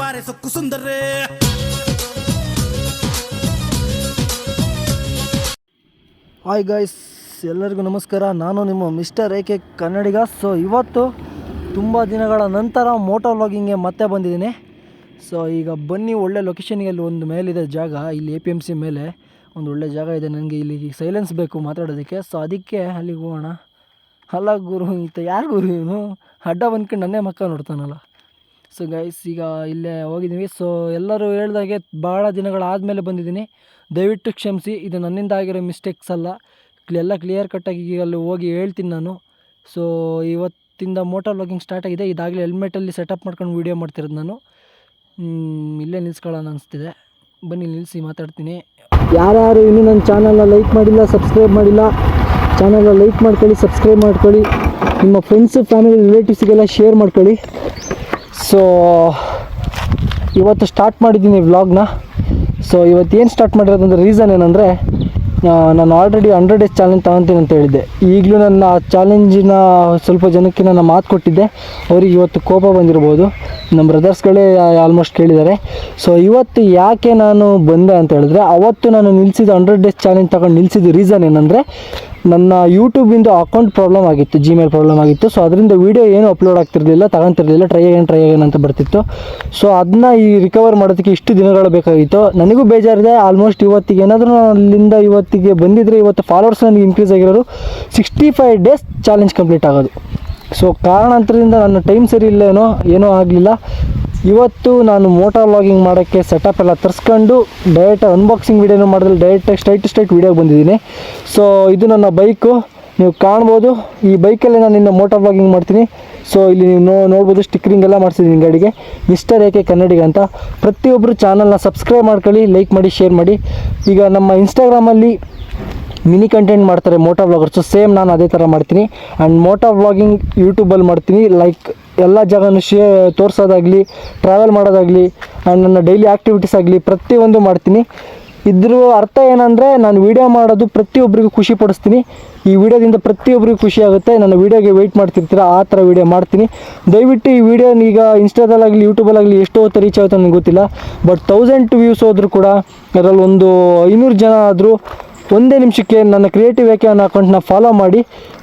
ಬಾರೆ ಸೊಕ್ಕು ಸುಂದರೇ hi guys ಎಲ್ಲರಿಗೂ ನಮಸ್ಕಾರ. ನಾನು ನಿಮ್ಮ ಮಿಸ್ಟರ್ ಏಕೆ ಕನ್ನಡಿಗ. ಸೊ ಇವತ್ತು ತುಂಬ ದಿನಗಳ ನಂತರ ಮೋಟೋ ವ್ಲಾಗಿಂಗ್ಗೆ ಮತ್ತೆ ಬಂದಿದ್ದೀನಿ. ಸೊ ಈಗ ಬನ್ನಿ, ಒಳ್ಳೆ ಲೊಕೇಶನ್ಗೆ ಅಲ್ಲಿ ಒಂದು ಮೇಲಿದೆ ಜಾಗ. ಇಲ್ಲಿ ಎ ಪಿ ಎಂ ಸಿ ಮೇಲೆ ಒಂದು ಒಳ್ಳೆ ಜಾಗ ಇದೆ. ನನಗೆ ಇಲ್ಲಿ ಸೈಲೆನ್ಸ್ ಬೇಕು ಮಾತಾಡೋದಕ್ಕೆ. ಸೊ ಅದಕ್ಕೆ ಅಲ್ಲಿಗೆ ಹೋಗೋಣ. ಅಲ್ಲ ಗುರು ಈತ ಯಾರು ಗುರು ಇವನು? ಅಡ್ಡ ಬಂದ್ಕೊಂಡು ನನ್ನೇ ಮಕ್ಕ ನೋಡ್ತಾನಲ್ಲ. ಸೊ ಗೈಸ್ ಈಗ ಇಲ್ಲೇ ಹೋಗಿದ್ದೀವಿ. ಸೊ ಎಲ್ಲರೂ ಹೇಳ್ದಾಗೆ ಭಾಳ ದಿನಗಳಾದಮೇಲೆ ಬಂದಿದ್ದೀನಿ. ದಯವಿಟ್ಟು ಕ್ಷಮಿಸಿ, ಇದು ನನ್ನಿಂದ ಆಗಿರೋ ಮಿಸ್ಟೇಕ್ಸ್ ಅಲ್ಲ. ಎಲ್ಲ ಕ್ಲಿಯರ್ ಕಟ್ಟಾಗಿ ಈಗ ಅಲ್ಲಿ ಹೋಗಿ ಹೇಳ್ತೀನಿ ನಾನು. ಸೊ ಇವತ್ತಿಂದ ಮೋಟಾರ್ ವ್ಲಾಗಿಂಗ್ ಸ್ಟಾರ್ಟ್ ಆಗಿದೆ. ಇದಾಗಲೇ ಹೆಲ್ಮೆಟಲ್ಲಿ ಸೆಟಪ್ ಮಾಡ್ಕೊಂಡು ವೀಡಿಯೋ ಮಾಡ್ತಿರೋದು ನಾನು. ಇಲ್ಲೇ ನಿಲ್ಸ್ಕೊಳ್ಳೋಣ ಅನಿಸ್ತಿದೆ. ಬನ್ನಿ ನಿಲ್ಲಿಸಿ ಮಾತಾಡ್ತೀನಿ. ಯಾರ್ಯಾರು ಇನ್ನೂ ನನ್ನ ಚಾನಲ್ನ ಲೈಕ್ ಮಾಡಿಲ್ಲ ಸಬ್ಸ್ಕ್ರೈಬ್ ಮಾಡಿಲ್ಲ ಚಾನಲ್ನ ಲೈಕ್ ಮಾಡ್ಕೊಳ್ಳಿ ಸಬ್ಸ್ಕ್ರೈಬ್ ಮಾಡ್ಕೊಳ್ಳಿ. ನಿಮ್ಮ ಫ್ರೆಂಡ್ಸು ಫ್ಯಾಮಿಲಿ ರಿಲೇಟಿವ್ಸಿಗೆಲ್ಲ ಶೇರ್ ಮಾಡ್ಕೊಳ್ಳಿ. ಸೊ ಇವತ್ತು ಸ್ಟಾರ್ಟ್ ಮಾಡಿದ್ದೀನಿ ವ್ಲಾಗ್ನ ಸೊ ಇವತ್ತು ಏನು ಸ್ಟಾರ್ಟ್ ಮಾಡಿರೋದಂದ್ರೆ ರೀಸನ್ ಏನಂದರೆ ನಾನು ಆಲ್ರೆಡಿ ಹಂಡ್ರೆಡ್ ಡೇಸ್ ಚಾಲೆಂಜ್ ತಗೊತೀನಿ ಅಂತ ಹೇಳಿದ್ದೆ. ಈಗಲೂ ನನ್ನ ಆ ಚಾಲೆಂಜಿನ ಸ್ವಲ್ಪ ಜನಕ್ಕೆ ನಾನು ಮಾತು ಕೊಟ್ಟಿದ್ದೆ. ಅವ್ರಿಗೆ ಇವತ್ತು ಕೋಪ ಬಂದಿರ್ಬೋದು. ನಮ್ಮ ಬ್ರದರ್ಸ್ಗಳೇ ಆಲ್ಮೋಸ್ಟ್ ಕೇಳಿದ್ದಾರೆ. ಸೊ ಇವತ್ತು ಯಾಕೆ ನಾನು ಬಂದೆ ಅಂತ ಹೇಳಿದ್ರೆ, ಅವತ್ತು ನಾನು ನಿಲ್ಲಿಸಿದ ಹಂಡ್ರೆಡ್ ಡೇಸ್ ಚಾಲೆಂಜ್ ತಗೊಂಡು ನಿಲ್ಲಿಸಿದ ರೀಸನ್ ಏನಂದರೆ ನನ್ನ ಯೂಟ್ಯೂಬಿಂದ ಅಕೌಂಟ್ ಪ್ರಾಬ್ಲಮ್ ಆಗಿತ್ತು ಜಿಮೇಲ್ ಪ್ರಾಬ್ಲಮ್ ಆಗಿತ್ತು. ಸೊ ಅದರಿಂದ ವೀಡಿಯೋ ಏನು ಅಪ್ಲೋಡ್ ಆಗ್ತಿರಲಿಲ್ಲ, ತಗೊಂತಿರಲಿಲ್ಲ ಟ್ರೈ ಏನು ಟ್ರೈ ಏನು ಅಂತ ಬರ್ತಿತ್ತು. ಸೊ ಅದನ್ನ ಈ ರಿಕವರ್ ಮಾಡೋದಕ್ಕೆ ಇಷ್ಟು ದಿನಗಳು ಬೇಕಾಗಿತ್ತು. ನನಗೂ ಬೇಜಾರಿದೆ ಆಲ್ಮೋಸ್ಟ್ ಇವತ್ತಿಗೆ ಏನಾದರೂ ಅಲ್ಲಿಂದ ಇವತ್ತಿಗೆ ಬಂದಿದ್ರೆ ಇವತ್ತು ಫಾಲೋವರ್ಸ್ ನನಗೆ ಇನ್ಕ್ರೀಸ್ ಆಗಿರೋರು sixty five days challenge complete ಆಗೋದು. ಸೊ ಕಾರಣಾಂತರದಿಂದ ನನ್ನ ಟೈಮ್ ಸರಿ ಇಲ್ಲೇನೋ, ಏನೂ ಆಗಲಿಲ್ಲ. ಇವತ್ತು ನಾನು ಮೋಟಾರ್ ವ್ಲಾಗಿಂಗ್ ಮಾಡೋಕ್ಕೆ ಸೆಟಪ್ ಎಲ್ಲ ತರಿಸ್ಕೊಂಡು ಡೈರೆಕ್ಟ್ ಅನ್ಬಾಕ್ಸಿಂಗ್ ವೀಡಿಯೋನು ಮಾಡಿದ್ರೆ ಡೈರೆಕ್ಟಾಗಿ ಸ್ಟ್ರೈಟ್ ಸ್ಟ್ರೈಟ್ ವೀಡಿಯೋಗೆ ಬಂದಿದ್ದೀನಿ. ಸೊ ಇದು ನನ್ನ ಬೈಕು ನೀವು ಕಾಣ್ಬೋದು. ಈ ಬೈಕಲ್ಲೇ ನಾನು ಇನ್ನು ಮೋಟಾರ್ ವ್ಲಾಗಿಂಗ್ ಮಾಡ್ತೀನಿ. ಸೊ ಇಲ್ಲಿ ನೀವು ನೋ ನೋಡ್ಬೋದು ಸ್ಟಿಕ್ಕರಿಂಗ್ ಎಲ್ಲ ಮಾಡಿಸಿದ್ದೀನಿ ಗಾಡಿಗೆ. ಮಿಸ್ಟರ್ ಏಕೆ ಕನ್ನಡಿಗ ಅಂತ. ಪ್ರತಿಯೊಬ್ಬರು ಚಾನಲ್ನ ಸಬ್ಸ್ಕ್ರೈಬ್ ಮಾಡ್ಕೊಳ್ಳಿ ಲೈಕ್ ಮಾಡಿ ಶೇರ್ ಮಾಡಿ. ಈಗ ನಮ್ಮ ಇನ್ಸ್ಟಾಗ್ರಾಮಲ್ಲಿ ಮಿನಿ ಕಂಟೆಂಟ್ ಮಾಡ್ತಾರೆ ಮೋಟಾರ್ ವ್ಲಾಗರ್ಸು ಸೇಮ್ ನಾನು ಅದೇ ಥರ ಮಾಡ್ತೀನಿ. ಆ್ಯಂಡ್ ಮೋಟಾರ್ ವ್ಲಾಗಿಂಗ್ ಯೂಟ್ಯೂಬಲ್ಲಿ ಮಾಡ್ತೀನಿ. ಲೈಕ್ ಎಲ್ಲ ಜಾಗನೂ ಶೇ, ತೋರಿಸೋದಾಗಲಿ ಟ್ರಾವೆಲ್ ಮಾಡೋದಾಗಲಿ ಆ್ಯಂಡ್ ನನ್ನ ಡೈಲಿ ಆ್ಯಕ್ಟಿವಿಟೀಸ್ ಆಗಲಿ ಪ್ರತಿಯೊಂದು ಮಾಡ್ತೀನಿ. ಇದ್ರ ಅರ್ಥ ಏನಂದರೆ ನಾನು ವೀಡಿಯೋ ಮಾಡೋದು ಪ್ರತಿಯೊಬ್ಬರಿಗೂ ಖುಷಿ ಪಡಿಸ್ತೀನಿ. ಈ ವಿಡಿಯೋದಿಂದ ಪ್ರತಿಯೊಬ್ಬರಿಗೂ ಖುಷಿ ಆಗುತ್ತೆ. ನನ್ನ ವೀಡಿಯೋಗೆ ವೆಯ್ಟ್ ಮಾಡ್ತಿರ್ತೀರ, ಆ ಥರ ವೀಡಿಯೋ ಮಾಡ್ತೀನಿ. ದಯವಿಟ್ಟು ಈ ವಿಡಿಯೋ ಈಗ ಇನ್ಸ್ಟಾದಲ್ಲಾಗಲಿ ಯೂಟ್ಯೂಬಲ್ಲಾಗಲಿ ಎಷ್ಟು ಹೊತ್ತು ರೀಚ್ ಆಗುತ್ತೆ ನನಗೆ ಗೊತ್ತಿಲ್ಲ. ಬಟ್ ತೌಸಂಡ್ ವ್ಯೂಸ್ ಹೋದರೂ ಕೂಡ, ಅದರಲ್ಲಿ ಒಂದು ಐನೂರು ಜನ ಆದರೂ ಒಂದೇ ನಿಮಿಷಕ್ಕೆ ನನ್ನ ಕ್ರಿಯೇಟಿವ್ ಏಕೆ ಅನ್ನೋ ಅಕೌಂಟ್ನ ಫಾಲೋ ಮಾಡಿ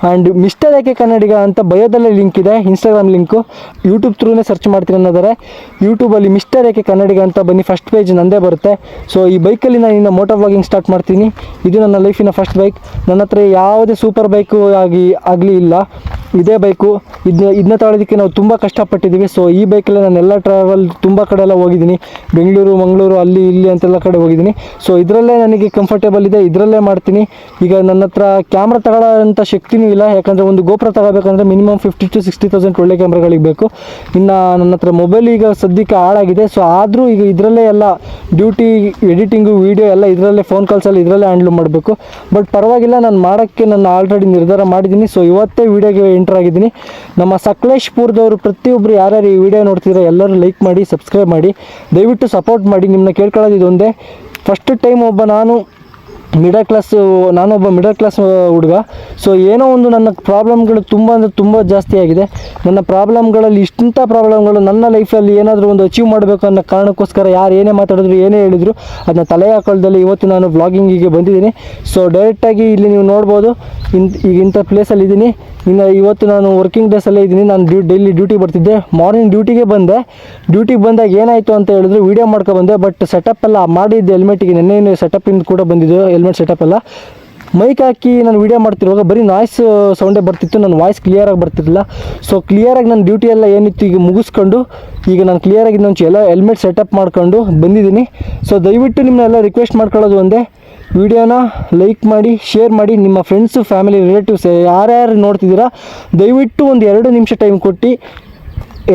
ಆ್ಯಂಡ್ ಮಿಸ್ಟರ್ ಏಕೆ ಕನ್ನಡಿಗ ಅಂತ ಬಯೋದಲ್ಲೇ ಲಿಂಕ್ ಇದೆ ಇನ್ಸ್ಟಾಗ್ರಾಮ್ ಲಿಂಕು ಯೂಟ್ಯೂಬ್ ಥ್ರೂನೇ ಸರ್ಚ್ ಮಾಡ್ತೀನಿ ಅನ್ನೋದಾರೆ ಯೂಟ್ಯೂಬಲ್ಲಿ ಮಿಸ್ಟರ್ ಏಕೆ ಕನ್ನಡಿಗ ಅಂತ ಬನ್ನಿ ಫಸ್ಟ್ ಪೇಜ್ ನಂದೇ ಬರುತ್ತೆ. ಸೊ ಈ ಬೈಕಲ್ಲಿ ನಾನು ಇನ್ನು ಮೋಟರ್ ವ್ಲಾಗಿಂಗ್ ಸ್ಟಾರ್ಟ್ ಮಾಡ್ತೀನಿ. ಇದು ನನ್ನ ಲೈಫಿನ ಫಸ್ಟ್ ಬೈಕ್ ನನ್ನ ಹತ್ರ ಯಾವುದೇ ಸೂಪರ್ ಬೈಕು ಆಗಿ, ಆಗಲಿ ಇಲ್ಲ. ಇದೇ ಬೈಕು ಇದನ್ನ ಇದನ್ನ ತಗೊಳ್ಳೋದಕ್ಕೆ ನಾವು ತುಂಬ ಕಷ್ಟಪಟ್ಟಿದ್ದೀವಿ. ಸೊ ಈ ಬೈಕಲ್ಲೇ ನಾನು ಎಲ್ಲ ಟ್ರಾವೆಲ್ ತುಂಬ ಕಡೆ ಎಲ್ಲ ಹೋಗಿದ್ದೀನಿ. ಬೆಂಗಳೂರು, ಮಂಗಳೂರು, ಅಲ್ಲಿ, ಇಲ್ಲಿ ಅಂತೆಲ್ಲ ಕಡೆ ಹೋಗಿದ್ದೀನಿ. ಸೊ ಇದರಲ್ಲೇ ನನಗೆ ಕಂಫರ್ಟೇಬಲ್ ಇದೆ. ಇದರಲ್ಲೇ ಮಾಡ್ತೀನಿ. ಈಗ ನನ್ನ ಹತ್ರ ಕ್ಯಾಮ್ರಾ ತಗೊಳ್ಳೋಂಥ ಶಕ್ತಿನೂ ಇಲ್ಲ. ಯಾಕಂದರೆ ಒಂದು GoPro ತಗೋಬೇಕಂದ್ರೆ minimum fifty to sixty thousand ಒಳ್ಳೆ ಕ್ಯಾಮ್ರಾಗಳಿಗೆ ಬೇಕು. ಇನ್ನು ನನ್ನ ಹತ್ರ ಮೊಬೈಲ್ ಈಗ ಸದ್ಯಕ್ಕೆ ಹಾಳಾಗಿದೆ. ಸೊ ಆದರೂ ಈಗ ಇದರಲ್ಲೇ ಎಲ್ಲ ಡ್ಯೂಟಿ ಎಡಿಟಿಂಗು ವೀಡಿಯೋ ಎಲ್ಲ ಇದರಲ್ಲೇ ಫೋನ್ ಕಾಲ್ಸಲ್ಲಿ ಇದರಲ್ಲೇ ಹ್ಯಾಂಡ್ಲ್ ಮಾಡಬೇಕು. ಬಟ್ ಪರವಾಗಿಲ್ಲ, ನಾನು ಮಾಡೋಕ್ಕೆ ನಾನು ಆಲ್ರೆಡಿ ನಿರ್ಧಾರ ಮಾಡಿದ್ದೀನಿ. ಸೊ ಇವತ್ತೇ ವೀಡಿಯೋಗೆ ಎಂಟರ್ ಆಗಿದ್ದೀನಿ. ನಮ್ಮ ಸಕಲೇಶ್ಪುರದವರು ಪ್ರತಿಯೊಬ್ಬರು ಯಾರ್ಯಾರು ಈ ವಿಡಿಯೋ ನೋಡ್ತಿದ್ರೆ, ಎಲ್ಲರೂ ಲೈಕ್ ಮಾಡಿ ಸಬ್ಸ್ಕ್ರೈಬ್ ಮಾಡಿ. ದಯವಿಟ್ಟು ಸಪೋರ್ಟ್ ಮಾಡಿ. ನಿಮ್ಮನ್ನ ಕೇಳ್ಕೊಳ್ಳೋದು ಇದೊಂದೇ. ಫಸ್ಟ್ ಟೈಮ್ ಒಬ್ಬ ನಾನು ಮಿಡಲ್ ಕ್ಲಾಸ್ ನಾನೊಬ್ಬ ಮಿಡಲ್ ಕ್ಲಾಸ್ ಹುಡುಗ. ಸೊ ಏನೋ ಒಂದು ನನ್ನ ಪ್ರಾಬ್ಲಮ್ಗಳು ತುಂಬ ಅಂದರೆ ತುಂಬ ಜಾಸ್ತಿ ಆಗಿದೆ. ನನ್ನ ಪ್ರಾಬ್ಲಮ್ಗಳಲ್ಲಿ ಇಷ್ಟಂಥ ಪ್ರಾಬ್ಲಮ್ಗಳು ನನ್ನ ಲೈಫಲ್ಲಿ ಏನಾದರೂ ಒಂದು ಅಚೀವ್ ಮಾಡಬೇಕು ಅನ್ನೋ ಕಾರಣಕ್ಕೋಸ್ಕರ ಯಾರು ಏನೇ ಮಾತಾಡಿದ್ರು, ಏನೇ ಹೇಳಿದ್ರು ಅದನ್ನ ತಲೆ ಹಾಕೊಳ್ಳದಲ್ಲಿ ಇವತ್ತು ನಾನು ವ್ಲಾಗಿಂಗಿಗೆ ಬಂದಿದ್ದೀನಿ. ಸೊ ಡೈರೆಕ್ಟಾಗಿ ಇಲ್ಲಿ ನೀವು ನೋಡ್ಬೋದು. ಇನ್, ಈಗ ಇಂಥ ಪ್ಲೇಸಲ್ಲಿ ಇದ್ದೀನಿ. ಇನ್ನು ಇವತ್ತು ನಾನು ವರ್ಕಿಂಗ್ ಡೇಸಲ್ಲೇ ಇದ್ದೀನಿ. ನಾನು ಡ್ಯೂ ಡೈಲಿ ಡ್ಯೂಟಿ ಬರ್ತಿದ್ದೆ. ಮಾರ್ನಿಂಗ್ ಡ್ಯೂಟಿಗೆ ಬಂದೆ. ಡ್ಯೂಟಿಗೆ ಬಂದಾಗ ಏನಾಯಿತು ಅಂತ ಹೇಳಿದ್ರು ವೀಡಿಯೋ ಮಾಡ್ಕೊಂಡು ಬಂದೆ. ಬಟ್ ಸೆಟಪ್ ಎಲ್ಲ ಮಾಡಿದ್ದು ಹೆಲ್ಮೆಟಿಗೆ ನೆನ್ನೆ ಇಂದ ಕೂಡ ಬಂದಿದ್ದು. ಹೆಲ್ಮೆಟ್ ಸೆಟಪ್ ಎಲ್ಲ. ಮೈಕ್ ಹಾಕಿ ನಾನು ವೀಡಿಯೋ ಮಾಡ್ತಿರುವಾಗ ಬರೀ ನಾಯ್ಸ್ ಸೌಂಡೇ ಬರ್ತಿತ್ತು ನನ್ನ ವಾಯ್ಸ್ ಕ್ಲಿಯರಾಗಿ ಬರ್ತಿರಲಿಲ್ಲ. ಸೊ ಕ್ಲಿಯರಾಗಿ ನನ್ನ ಡ್ಯೂಟಿ ಎಲ್ಲ ಏನಿತ್ತು ಈಗ ಮುಗಿಸ್ಕೊಂಡು, ಈಗ ನಾನು ಕ್ಲಿಯರಾಗಿ ಇನ್ನೊಂದು ಎಲ್ಲ ಹೆಲ್ಮೆಟ್ ಸೆಟಪ್ ಮಾಡ್ಕೊಂಡು ಬಂದಿದ್ದೀನಿ. ಸೊ ದಯವಿಟ್ಟು ನಿಮ್ಮನ್ನೆಲ್ಲ ರಿಕ್ವೆಸ್ಟ್ ಮಾಡ್ಕೊಳ್ಳೋದು ಒಂದೇ. ವಿಡಿಯೋನ ಲೈಕ್ ಮಾಡಿ ಶೇರ್ ಮಾಡಿ, ನಿಮ್ಮ ಫ್ರೆಂಡ್ಸು ಫ್ಯಾಮಿಲಿ ರಿಲೇಟಿವ್ಸ್ ಯಾರ್ಯಾರು ನೋಡ್ತಿದ್ದೀರಾ, ದಯವಿಟ್ಟು ಒಂದು ಎರಡು ನಿಮಿಷ ಟೈಮ್ ಕೊಟ್ಟು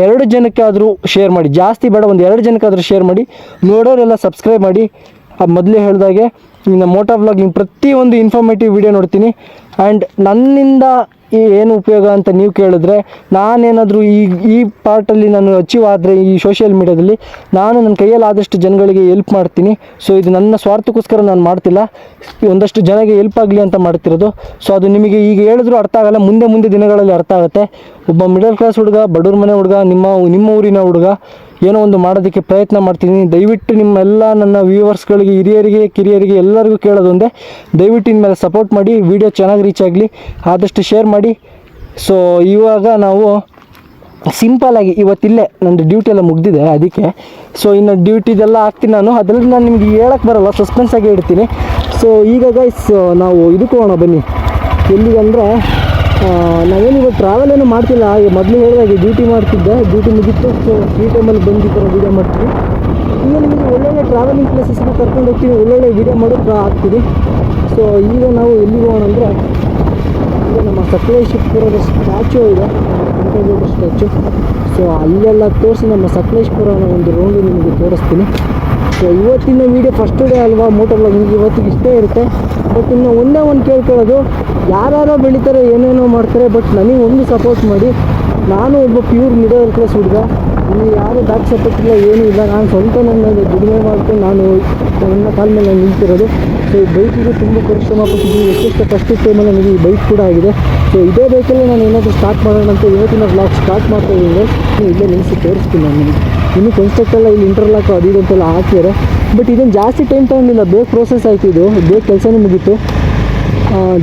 ಎರಡು ಜನಕ್ಕಾದರೂ ಶೇರ್ ಮಾಡಿ. ಜಾಸ್ತಿ ಬೇಡ, ಒಂದು ಎರಡು ಜನಕ್ಕಾದರೂ ಶೇರ್ ಮಾಡಿ. ನೋಡೋರೆಲ್ಲ ಸಬ್ಸ್ಕ್ರೈಬ್ ಮಾಡಿ. ಮೊದಲೇ ಹೇಳಿದಾಗೆ ಇನ್ನು ಮೋಟೋ ವ್ಲಾಗಿಂಗ್ ಪ್ರತಿಯೊಂದು ಇನ್ಫಾರ್ಮೇಟಿವ್ ವಿಡಿಯೋ ನೋಡ್ತೀನಿ. ಆ್ಯಂಡ್ ನನ್ನಿಂದ ಏನು ಉಪಯೋಗ ಅಂತ ನೀವು ಕೇಳಿದ್ರೆ, ನಾನೇನಾದರೂ ಈ ಈ ಪಾರ್ಟಲ್ಲಿ ನಾನು ಅಚೀವ್ ಆದರೆ ಈ ಸೋಷಿಯಲ್ ಮೀಡ್ಯಾದಲ್ಲಿ ನಾನು ನನ್ನ ಕೈಯಲ್ಲಿ ಆದಷ್ಟು ಜನಗಳಿಗೆ ಹೆಲ್ಪ್ ಮಾಡ್ತೀನಿ. ಸೊ ಇದು ನನ್ನ ಸ್ವಾರ್ಥಕ್ಕೋಸ್ಕರ ನಾನು ಮಾಡ್ತಿಲ್ಲ. ಒಂದಷ್ಟು ಜನಗೆ ಎಲ್ಪ್ ಆಗಲಿ ಅಂತ ಮಾಡ್ತಿರೋದು. ಸೊ ಅದು ನಿಮಗೆ ಈಗ ಹೇಳಿದ್ರು ಅರ್ಥ ಆಗಲ್ಲ, ಮುಂದೆ ಮುಂದೆ ದಿನಗಳಲ್ಲಿ ಅರ್ಥ ಆಗುತ್ತೆ. ಒಬ್ಬ ಮಿಡಲ್ ಕ್ಲಾಸ್ ಹುಡುಗ, ಬಡವ್ರ ಮನೆ ಹುಡುಗ, ನಿಮ್ಮ ನಿಮ್ಮ ಊರಿನ ಹುಡುಗ ಏನೋ ಒಂದು ಮಾಡೋದಕ್ಕೆ ಪ್ರಯತ್ನ ಮಾಡ್ತೀನಿ. ದಯವಿಟ್ಟು ನಿಮ್ಮೆಲ್ಲ ನನ್ನ ವ್ಯೂವರ್ಸ್ಗಳಿಗೆ, ಹಿರಿಯರಿಗೆ, ಕಿರಿಯರಿಗೆ ಎಲ್ಲರಿಗೂ ಕೇಳೋದೊಂದೇ ದಯವಿಟ್ಟು ಇನ್ಮೇಲೆ ಸಪೋರ್ಟ್ ಮಾಡಿ ವಿಡಿಯೋ ಚೆನ್ನಾಗಿ ರೀಚ್ ಆಗಲಿ. ಆದಷ್ಟು ಶೇರ್ ಮಾಡಿ. ಸೊ ಇವಾಗ ನಾವು ಸಿಂಪಲಾಗಿ ಇವತ್ತಿಲ್ಲೇ ನಂದು ಡ್ಯೂಟಿ ಎಲ್ಲ ಮುಗ್ದಿದೆ ಅದಕ್ಕೆ. ಸೊ ಇನ್ನು ಡ್ಯೂಟಿದೆಲ್ಲ ಹಾಕ್ತೀನಿ ನಾನು. ಅದರಲ್ಲಿ ನಾನು ನಿಮಗೆ ಹೇಳಕ್ಕೆ ಬರಲ್ಲ ಸಸ್ಪೆನ್ಸ್ ಆಗಿ ಇಡ್ತೀನಿ ಸೊ ಈಗ ಗೈಸ್ ನಾವು ಇದಕ್ಕೆ ಹೋಗೋಣ ಬನ್ನಿ. ಎಲ್ಲಿಗಂದರೆ ನಾವೇನು ಇವಾಗ ಟ್ರಾವೆಲ್ ಏನು ಮಾಡ್ತಿಲ್ಲ. ಮೊದಲು ಹೇಳಿದಾಗೆ ಡ್ಯೂಟಿ ಮಾಡ್ತಿದ್ದೆ. ಡ್ಯೂಟಿ ಮುಗಿತು ಸೊ ಫ್ರೀ ಟೈಮಲ್ಲಿ ಬಂದು ಈ ಥರ ವೀಡಿಯೋ ಮಾಡ್ತೀವಿ. ಈಗ ನಿಮಗೆ ಒಳ್ಳೊಳ್ಳೆ ಟ್ರಾವೆಲಿಂಗ್ ಪ್ಲೇಸಸ್ನ ಕರ್ಕೊಂಡು ಹೋಗ್ತೀವಿ. ಒಳ್ಳೊಳ್ಳೆ ವೀಡಿಯೋ ಮಾಡೋಕ್ಕೆ ಆಗ್ತೀವಿ ಸೊ ಈಗ ನಾವು ಎಲ್ಲಿಗೆ ಹೋಗೋಣ ಅಂದರೆ, ಈಗ ನಮ್ಮ ಸಕಲೇಶ್ಪುರದ ಸ್ಟ್ಯಾಚು ಇದೆ. ಸ್ಟ್ಯಾಚು ಸೊ ಅಲ್ಲೆಲ್ಲ ತೋರಿಸಿ ನಮ್ಮ ಸಕಲೇಶ್ಪುರನ ಒಂದು ರೌಂಡು ನಿಮಗೆ ತೋರಿಸ್ತೀನಿ. ಸೊ ಇವತ್ತಿನ ವೀಡಿಯೋ ಫಸ್ಟ್ ಡೇ ಅಲ್ವಾ? ಮೋಟರ್ ಲಾಗಿಂಗ್ ಇವತ್ತಿಗೆ ಇಷ್ಟೇ ಇರುತ್ತೆ. ಬಟ್ ಇನ್ನು ಒಂದೇ ಒಂದು ಕೇಳ್ಕೊಳ್ಳೋದು, ಯಾರ್ಯಾರೋ ಬೆಳಿತಾರೆ, ಏನೇನೋ ಮಾಡ್ತಾರೆ ಬಟ್ ನನಗೆ ಒಂದು ಸಪೋರ್ಟ್ ಮಾಡಿ. ನಾನು ಒಬ್ಬ ಪ್ಯೂರ್ ಮಿಡಲ್ ಕ್ಲಾಸ್ ಹುಡುಗ. ಇಲ್ಲಿ ಯಾರು ಬ್ಯಾಕ್ ಸಪೋರ್ಟ್ ಇಲ್ಲ, ಏನೂ ಇಲ್ಲ. ನಾನು ಸ್ವಂತ ನನ್ನ ದುಡಿಮೆ ಮಾಡ್ಕೊಂಡು ನಾನು ನನ್ನ ಕಾಲ ಮೇಲೆ ನಿಂತಿರೋದು. ಸೊ ಈ ಬೈಕಿಗೆ ತುಂಬ ಪರಿಶ್ರಮ ಪಟ್ಟಿದ್ದೀನಿ. ಎಷ್ಟೆಷ್ಟು ಫಸ್ಟ್ ಟೈಮಲ್ಲಿ ನನಗೆ ಈ ಬೈಕ್ ಕೂಡ ಆಗಿದೆ. ಸೊ ಇದೇ ಬೈಕಲ್ಲಿ ನಾನು ಏನಾದರೂ ಸ್ಟಾರ್ಟ್ ಮಾಡೋಣ ಅಂತ ಇವತ್ತಿನ ಬ್ಲಾಗ್ ಸ್ಟಾರ್ಟ್ ಮಾಡ್ತಾ ಇದ್ದೀನಿ. ಇಲ್ಲೇ ನಿಲ್ಲಿಸಿ ತೋರಿಸ್ತೀನಿ ನಾನು ನಿಮಗೆ. ಇನ್ನೂ ಕನ್ಸ್ಟ್ರಕ್ಟ್ ಎಲ್ಲ ಇಲ್ಲಿ ಇಂಟರ್ಲಾಕ್ ಅದು ಇದು ಅಂತೆಲ್ಲ ಬಟ್ ಇದೇನು ಜಾಸ್ತಿ ಟೈಮ್ ತಗೊಂಡಿಲ್ಲ. ಬೇಗ ಪ್ರೋಸೆಸ್ ಆಯ್ತು ಇದು. ಬೇಗ ಕೆಲಸನೂ ಮುಗೀತು.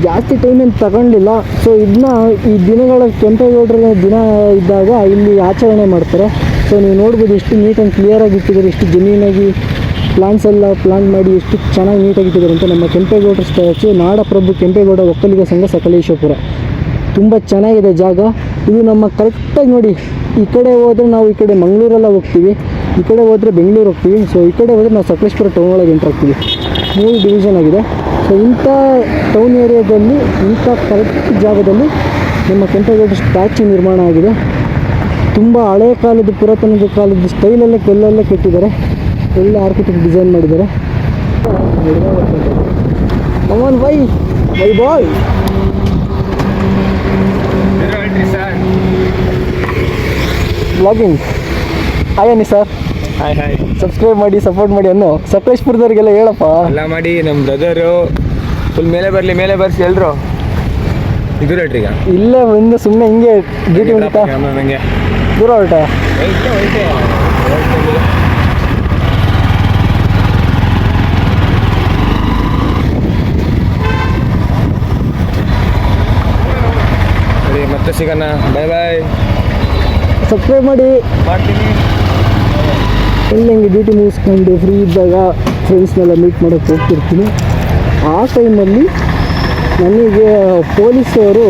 ಜಾಸ್ತಿ ಟೈಮ್ ಏನು ತಗೊಂಡಿಲ್ಲ. ಸೊ ಇದನ್ನ ಈ ದಿನಗಳ ಕೆಂಪೇಗೌಡರ ದಿನ ಇದ್ದಾಗ ಇಲ್ಲಿ ಆಚರಣೆ ಮಾಡ್ತಾರೆ. ಸೊ ನೀವು ನೋಡ್ಬೋದು ಎಷ್ಟು ನೀಟ್ ಆ್ಯಂಡ್ ಕ್ಲಿಯರಾಗಿ ಇಟ್ಟಿದ್ದಾರೆ. ಎಷ್ಟು ಜಮೀನಾಗಿ ಪ್ಲಾನ್ಸ್ ಎಲ್ಲ ಪ್ಲಾನ್ ಮಾಡಿ ಎಷ್ಟು ಚೆನ್ನಾಗಿ ನೀಟಾಗಿ ಇಟ್ಟಿದ್ದಾರೆ ಅಂತ ನಮ್ಮ ಕೆಂಪೇಗೌಡರ ಸ್ಟ್ಯಾಚು ನಾಡಪ್ರಭು ಕೆಂಪೇಗೌಡ ಒಕ್ಕಲಿಗ ಸಂಘ ಸಕಲೇಶ್ವರಪುರ ತುಂಬ ಚೆನ್ನಾಗಿದೆ ಜಾಗ. ಇದು ನಮ್ಮ ಕರೆಕ್ಟಾಗಿ ನೋಡಿ ಈ ಕಡೆ ಹೋದರೆ ನಾವು ಈ ಕಡೆ ಮಂಗಳೂರೆಲ್ಲ ಹೋಗ್ತೀವಿ ಈ ಕಡೆ ಹೋದರೆ ಬೆಂಗಳೂರು ಹೋಗ್ತೀವಿ ಸೊ ಈ ಕಡೆ ಹೋದರೆ ನಾವು ಸಕಲೇಶ್ಪುರ ಟೌನ್ ಒಳಗೆ ಎಂಟ್ರ್ ಆಗ್ತೀವಿ. ಮೂರು ಡಿವಿಷನ್ ಆಗಿದೆ. ಸೊ ಇಂಥ ಟೌನ್ ಏರಿಯಾದಲ್ಲಿ ಇಂಥ ಕರೆಕ್ಟ್ ಜಾಗದಲ್ಲಿ ನಮ್ಮ ಕೆಂಪೇಗೌಡ ಸ್ಟ್ಯಾಚು ನಿರ್ಮಾಣ ಆಗಿದೆ. ತುಂಬ ಹಳೆಯ ಕಾಲದ ಪುರಾತನದ ಕಾಲದ ಸ್ಟೈಲಲ್ಲೇ ಕಲ್ಲಲ್ಲೇ ಕಟ್ಟಿದ್ದಾರೆ. ಒಳ್ಳೆ ಆರ್ಕಿಟೆಕ್ಟ್ ಡಿಸೈನ್ ಮಾಡಿದ್ದಾರೆ. Aman bye bye bye vlogging hi ಅನ್ನಿ ಸರ್ ಹಾಯ್ ಹಾಯ್ ಸಬ್ಸ್ಕ್ರೈಬ್ ಮಾಡಿ ಸಪೋರ್ಟ್ ಮಾಡಿ ಅನ್ನೋ ಸಕಲೇಶ್ಪುರದವ್ರಿಗೆಲ್ಲ ಹೇಳಪ್ಪ. ಎಲ್ಲ ಮಾಡಿ ನಮ್ಮ ಬ್ರದರು ಫುಲ್ ಮೇಲೆ ಬರಲಿ ಮೇಲೆ ಬರ್ಸಿ ಎಲ್ಲರೂ ಇದು ರೇಟ್ರಿ ಈಗ? ಇಲ್ಲೇ ಒಂದು ಸುಮ್ಮನೆ ಹಿಂಗೆ ಡ್ಯೂಟಿ ಹೊಡಿತಾ ನನಗೆ ದೂರ ಹೊರಟ ಮತ್ತೆ ಸಿಗೋಣ. ಬಾಯ್ ಬಾಯ್ ಸಬ್ಸ್ಕ್ರೈಬ್ ಮಾಡಿ. ಮಾಡ್ತೀನಿ. ಇಲ್ಲಿ ನನಗೆ ಡ್ಯೂಟಿ ಮುಗಿಸ್ಕೊಂಡು ಫ್ರೀ ಇದ್ದಾಗ ಫ್ರೆಂಡ್ಸ್ನೆಲ್ಲ ಮೀಟ್ ಮಾಡೋಕ್ಕೆ ಹೋಗ್ತಿರ್ತೀನಿ. ಆ ಟೈಮಲ್ಲಿ ನನಗೆ ಪೊಲೀಸವರು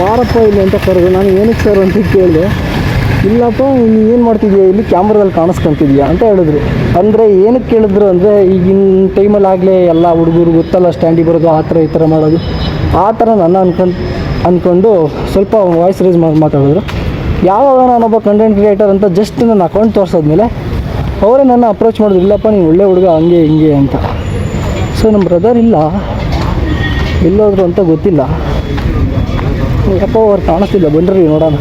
ಬಾರಪ್ಪ ಇಲ್ಲಿ ಅಂತ ಕರೆದು ನಾನು ಏನಕ್ಕೆ ಸರ್ ಅಂತ ಕೇಳಿದೆ. ಇಲ್ಲಪ್ಪ ನೀನು ಏನು ಮಾಡ್ತಿದ್ಯಾ? ಇಲ್ಲಿ ಕ್ಯಾಮ್ರಾದಲ್ಲಿ ಕಾಣಿಸ್ಕೊಂತಿದ್ಯಾ ಅಂತ ಹೇಳಿದ್ರು. ಅಂದರೆ ಏನಕ್ಕೆ ಕೇಳಿದ್ರು ಅಂದರೆ ಈಗಿನ ಟೈಮಲ್ಲಿ ಆಗಲೇ ಎಲ್ಲ ಹುಡುಗರು ಗೊತ್ತಲ್ಲ ಸ್ಟ್ಯಾಂಡಿಗೆ ಬರೋದು ಆ ಥರ ಈ ಥರ ಮಾಡೋದು. ಆ ಥರ ನನ್ನ ಅನ್ಕೊಂಡು ಅಂದ್ಕೊಂಡು ಸ್ವಲ್ಪ ವಾಯ್ಸ್ ರೇಸ್ ಮಾಡಿ ಮಾತಾಡಿದ್ರು. ಯಾವಾಗ ನಾನೊಬ್ಬ ಕಂಟೆಂಟ್ ಕ್ರಿಯೇಟರ್ ಅಂತ ಜಸ್ಟ್ ನನ್ನ ಅಕೌಂಟ್ ತೋರಿಸೋದ್ಮೇಲೆ ಅವರೇ ನನ್ನ ಅಪ್ರೋಚ್ ಮಾಡಿದ್ರು ಇಲ್ಲಪ್ಪ ನೀನು ಒಳ್ಳೆ ಹುಡುಗ ಹಂಗೆ ಹಿಂಗೆ ಅಂತ. ಸೊ ನಮ್ಮ ಬ್ರದರ್ ಇಲ್ಲ. ಎಲ್ಲೋದ್ರು ಅಂತ ಗೊತ್ತಿಲ್ಲ. ಯಾಕೆ ಅವ್ರು ಕಾಣಿಸ್ತಿಲ್ಲ ಬಂದ್ರಿ ನೋಡೋಣ.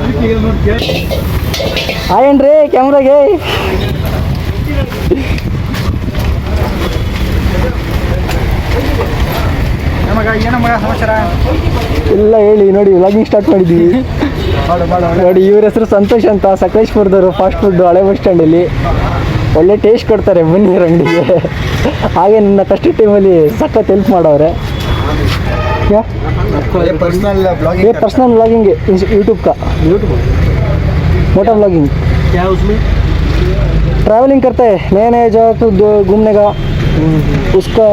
ಆಯನ್ರಿ ಕ್ಯಾಮ್ರಾಗೆ ಇಲ್ಲ ಎಲ್ಲ ಹೇಳಿ ನೋಡಿ ವ್ಲಾಗಿಂಗ್ ಸ್ಟಾರ್ಟ್ ಮಾಡಿದ್ದೀವಿ. ನೋಡಿ ಇವ್ರ ಹೆಸರು ಸಂತೋಷ್ ಅಂತ ಸಕಲೇಶ್ಪುರದವರು ಫಾಸ್ಟ್ ಫುಡ್ ಹಳೆ ಬಸ್ ಸ್ಟ್ಯಾಂಡಲ್ಲಿ ಒಳ್ಳೆ ಟೇಸ್ಟ್ ಕೊಡ್ತಾರೆ ಬನ್ನಿ ಇವ್ರ ಅಂಗಡಿಗೆ ಹಾಗೆ ನನ್ನ ಕಷ್ಟ ಟೈಮಲ್ಲಿ ಸಖತ್ ಹೆಲ್ಪ್ ಮಾಡವ್ರೆ ಯಾ पर्सनल ये पर्सनल ब्लॉगिंग है यूट्यूब का यूट्यूब मोटा ब्लॉगिंग क्या उसमें ट्रैवलिंग करते हैं नए नए जगह को दो- घूमने का उसका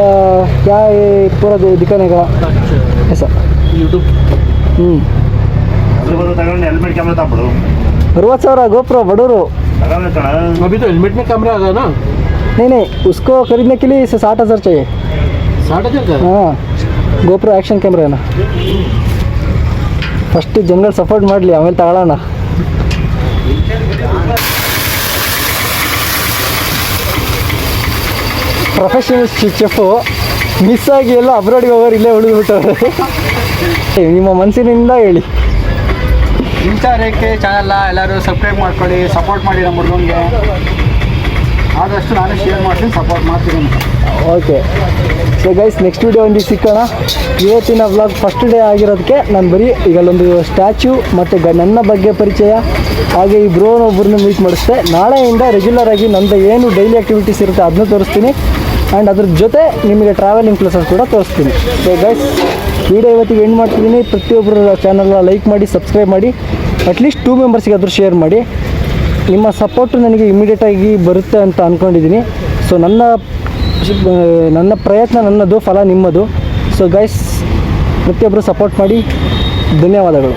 क्या है पूरा दे- दिखाने का ऐसा ಯೂಟ್ಯೂಬ್ ಹ್ಞೂ ತಗೊಂಡು ಹೆಲ್ಮೆಟ್ ಕ್ಯಾಮ್ರಾ ತಗೊಬಿಡು ಅರವತ್ತು ಸಾವಿರ ಗೋಪ್ರೋ ಬಡವರು ತಗೊಂಡು ಕಣ अभी तो हेलमेट में कैमरा आ गया ना नहीं नहीं उसको खरीदने के लिए इसे साठ हज़ार चाहिए साठ हजार का हाँ ಗೋಪ್ರೋ ಆ್ಯಕ್ಷನ್ ಕ್ಯಾಮ್ರಾ ಏನ ಫಸ್ಟ್ ಜನಗಳು ಸಪೋರ್ಟ್ ಮಾಡಲಿ ಆಮೇಲೆ ತಗೊಳ್ಳೋಣ ಪ್ರೊಫೆಷನಲ್ ಚೆಫು ಮಿಸ್ ಆಗಿ ಎಲ್ಲ ಅಬ್ರಾಡಿಗೆ ಹೋಗೋರು ಇಲ್ಲೇ ಉಳಿದ್ಬಿಟ್ಟವ್ರೆ ನಿಮ್ಮ ಮನಸ್ಸಿನಿಂದ ಹೇಳಿ ಇಂಥ ರೇಖೆ ಚಾನಲ್ನ ಎಲ್ಲರೂ ಸಬ್ಸ್ಕ್ರೈಬ್ ಮಾಡ್ಕೊಳ್ಳಿ ಸಪೋರ್ಟ್ ಮಾಡಿ ನಮ್ಮ ಹುಡುಗಂಗೆ ಆದಷ್ಟು ನಾನು ಶೇರ್ ಮಾಡ್ತೀನಿ ಸಪೋರ್ಟ್ ಮಾಡ್ತೀನಿ okay so guys next video ಒಂದು ಸಿಕ್ಕೋಣ ಇವತ್ತಿನ ವ್ಲಾಗ್ ಫಸ್ಟ್ ಡೇ ಆಗಿರೋದಕ್ಕೆ ನಾನು ಬರೀ ಈಗಲ್ಲೊಂದು ಸ್ಟ್ಯಾಚ್ಯೂ ಮತ್ತು ಗ ನನ್ನ ಬಗ್ಗೆ ಪರಿಚಯ. ಹಾಗೆ ಈ ಬ್ರೋನ ಒಬ್ಬರನ್ನ ಮೀಟ್ ಮಾಡಿಸ್ದೆ. ನಾಳೆಯಿಂದ ರೆಗ್ಯುಲರ್ ಆಗಿ ನಂದು ಏನು ಡೈಲಿ ಆ್ಯಕ್ಟಿವಿಟೀಸ್ ಇರುತ್ತೆ ಅದನ್ನು ತೋರಿಸ್ತೀನಿ. ಆ್ಯಂಡ್ ಅದ್ರ ಜೊತೆ ನಿಮಗೆ ಟ್ರಾವೆಲಿಂಗ್ ಪ್ಲೇಸಸ್ ಕೂಡ ತೋರಿಸ್ತೀನಿ. ಸೊ ಗೈಸ್ ವೀಡಿಯೋ ಇವತ್ತಿಗೆ ಎಂಡ್ ಮಾಡ್ತಿದ್ದೀನಿ. ಪ್ರತಿಯೊಬ್ಬರು ಚಾನಲ್ನ ಲೈಕ್ ಮಾಡಿ ಸಬ್ಸ್ಕ್ರೈಬ್ ಮಾಡಿ. ಅಟ್ಲೀಸ್ಟ್ ಟೂ ಮೆಂಬರ್ಸಿಗಾದರೂ ಶೇರ್ ಮಾಡಿ. ನಿಮ್ಮ ಸಪೋರ್ಟು ನನಗೆ ಇಮಿಡಿಯೇಟಾಗಿ ಬರುತ್ತೆ ಅಂತ ಅಂದ್ಕೊಂಡಿದ್ದೀನಿ ಸೊ ನನ್ನ ನನ್ನ ಪ್ರಯತ್ನ, ನನ್ನದು ಫಲ ನಿಮ್ಮದು. ಸೊ ಗೈಸ್ ಪ್ರತಿಯೊಬ್ಬರು ಸಪೋರ್ಟ್ ಮಾಡಿ. ಧನ್ಯವಾದಗಳು.